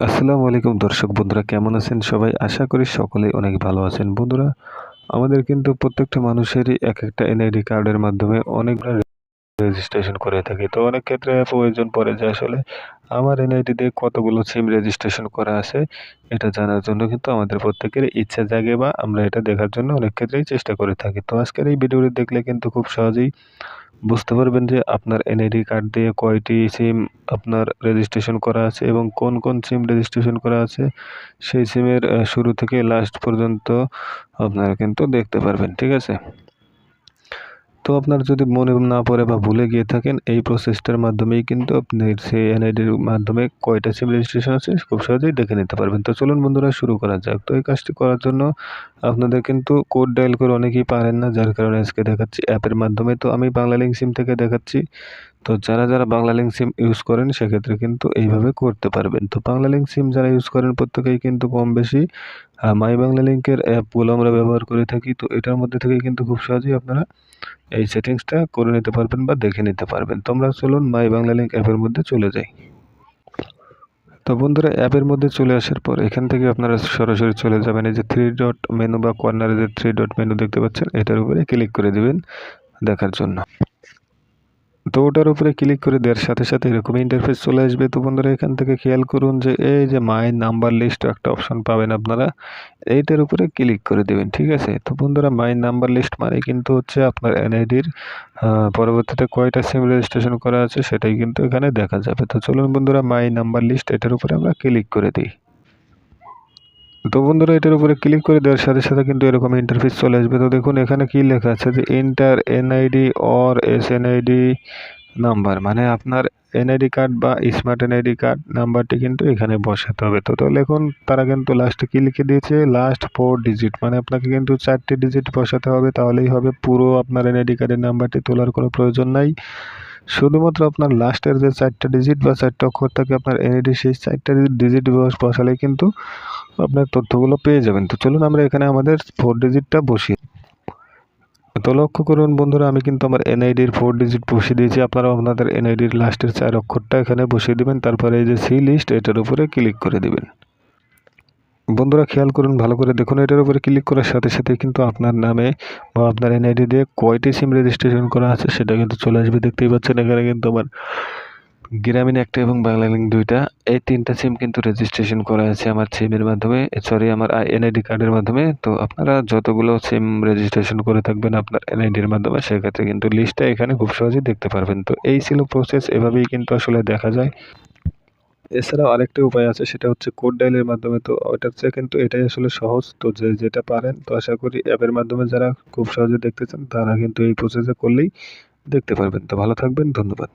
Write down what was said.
আসসালামু আলাইকুম দর্শক বন্ধুরা, কেমন আছেন সবাই? আশা করি সকলেই অনেক ভালো আছেন। বন্ধুরা, আমাদের কিন্তু প্রত্যেকটা মানুষেরই এক একটা এনআইডি কার্ডের মাধ্যমে অনেকগুলো রেজিস্ট্রেশন করে থাকি। তো অনেক ক্ষেত্রে প্রয়োজন পড়ে যে আসলে আমার এনআইডি দিয়ে কতগুলো সিম রেজিস্ট্রেশন করা আছে, এটা জানার জন্য কিন্তু আমাদের প্রত্যেকের ইচ্ছা জাগে বা আমরা এটা দেখার জন্য অনেক ক্ষেত্রেই চেষ্টা করে থাকি। তো আজকের এই ভিডিওটি দেখলে কিন্তু খুব সহজেই বুঝতে পারবেন যে আপনার এনআইডি কার্ড দিয়ে কয়টি সিম আপনার রেজিস্ট্রেশন করা আছে এবং কোন কোন সিম রেজিস্ট্রেশন করা আছে, সেই সিমের শুরু থেকে লাস্ট পর্যন্ত আপনারা কিন্তু দেখতে পারবেন, ঠিক আছে? তো আপনার যদি মনে না পড়ে বা ভুলে গিয়ে থাকেন, এই প্রসেসটার মাধ্যমেই কিন্তু আপনি সেই এনআইডির মাধ্যমে কয়টা সিম রেজিস্ট্রেশন আছে খুব সহজেই দেখে নিতে পারবেন। তো চলুন বন্ধুরা, শুরু করা যাক। তো এই কাজটি করার জন্য আপনাদের কিন্তু কোড ডায়াল করে অনেকেই পারেন না, যার কারণে আজকে দেখাচ্ছি অ্যাপের মাধ্যমে। তো আমি বাংলা লিঙ্ক সিম থেকে দেখাচ্ছি। তো যারা যারা বাংলা লিঙ্ক সিম ইউজ করেন, সেক্ষেত্রে কিন্তু এইভাবে করতে পারবেন। তো বাংলা লিঙ্ক সিম যারা ইউজ করেন, প্রত্যেকেই কিন্তু কম বেশি মাই বাংলা লিঙ্কের অ্যাপগুলো আমরা ব্যবহার করে থাকি। তো এটার মধ্যে থেকে কিন্তু খুব সহজেই আপনারা এই সেটিংসটা করে নিতে পারবেন বা দেখে নিতে পারবেন। তোমরা চলুন মাই বাংলা লিঙ্ক অ্যাপের মধ্যে চলে যাই। তো বন্ধুরা অ্যাপের মধ্যে চলে আসার পর এখান থেকে আপনারা সরাসরি চলে যাবেন। এই যে থ্রি ডট মেনু বা কর্নারে যে থ্রি ডট মেনু দেখতে পাচ্ছেন, এটার উপরে ক্লিক করে দেবেন দেখার জন্য। তো ওটার উপরে ক্লিক করে দেওয়ার সাথে সাথে এরকম ইন্টারফেস চলে আসবে। তো বন্ধুরা, এখান থেকে খেয়াল করুন যে এই যে মাই নাম্বার লিস্ট একটা অপশন পাবেন আপনারা, এইটার উপরে ক্লিক করে দেবেন, ঠিক আছে? তো বন্ধুরা মাই নাম্বার লিস্ট মানে কিন্তু হচ্ছে আপনার এনআইডির পরবর্তীতে কয়টা সিম রেজিস্ট্রেশন করা আছে সেটাই কিন্তু এখানে দেখা যাবে। তো চলুন বন্ধুরা মাই নাম্বার লিস্ট এটার উপরে আমরা ক্লিক করে দিই। তো বন্ধুরা এটার উপরে ক্লিক করে দেওয়ার সাথে সাথে কিন্তু এরকম ইন্টারফেস চলে আসবে। তো দেখুন, এখানে কি লেখা আছে যে enter NID or S NID number মানে আপনার এনআইডি কার্ড বা স্মার্ট এনআইডি কার্ড নাম্বারটি কিন্তু এখানে বসাতে হবে। তো তো দেখুন, তারা কিন্তু লাস্টে কি লিখে দিয়েছে? লাস্ট ফোর ডিজিট মানে আপনাকে কিন্তু চারটি ডিজিট বসাতে হবে, তাহলেই হবে পুরো আপনার এনআইডি কার্ডের নাম্বারটি তোলার কোনো প্রয়োজন নাই। শুধুমাত্র আপনার লাস্টের যে চারটা ডিজিট বা চারটা অক্ষর থাকে, আপনার এনআইডি সেই চারটা ডিজিট বসালেই কিন্তু আপনার তথ্যগুলো পেয়ে যাবেন। তো চলুন আমরা এখানে আমাদের ফোর ডিজিটটা বসিয়ে তো লক্ষ্য করুন বন্ধুরা, আমি কিন্তু আমার এনআইডির ফোর ডিজিট বসিয়ে দিয়েছি। আপনারাও আপনাদের এনআইডির লাস্টের চার অক্ষরটা এখানে বসিয়ে দেবেন। তারপরে এই যে সি লিস্ট এটার উপরে ক্লিক করে দেবেন। বন্ধুরা, খেয়াল করুন, ভালো করে দেখুন, এটার উপরে ক্লিক করার সাথে সাথে কিন্তু আপনার নামে বা আপনার এনআইডি দিয়ে কয়টি সিম রেজিস্ট্রেশন করা আছে, সেটা কিন্তু চলে আসবে। দেখতেই পাচ্ছেন, এখানে কিন্তু আমার গ্রামীণ একটা এবং বাংলা লিঙ্ক দুইটা, এই তিনটা সিম কিন্তু রেজিস্ট্রেশন করা আছে আমার সিমের মাধ্যমে সরি আমার এনআইডি কার্ডের মাধ্যমে, তো আপনারা যতগুলো সিম রেজিস্ট্রেশন করে থাকবেন আপনার এনআইডির মাধ্যমে, সেক্ষেত্রে কিন্তু লিস্টটা এখানে খুব সহজেই দেখতে পারবেন। তো এই ছিল প্রসেস এভাবেই কিন্তু আসলে দেখা যায়। এছাড়াও আরেকটা উপায় আছে, সেটা হচ্ছে কোড ডাইলের মাধ্যমে, তো ওটার চেয়ে কিন্তু এটাই আসলে সহজ। তো যে যেটা পারেন, তো আশা করি অ্যাপের মাধ্যমে যারা খুব সহজে দেখতে চান তারা কিন্তু এই প্রসেসে করলেই দেখতে পারবেন। তো ভালো থাকবেন, ধন্যবাদ।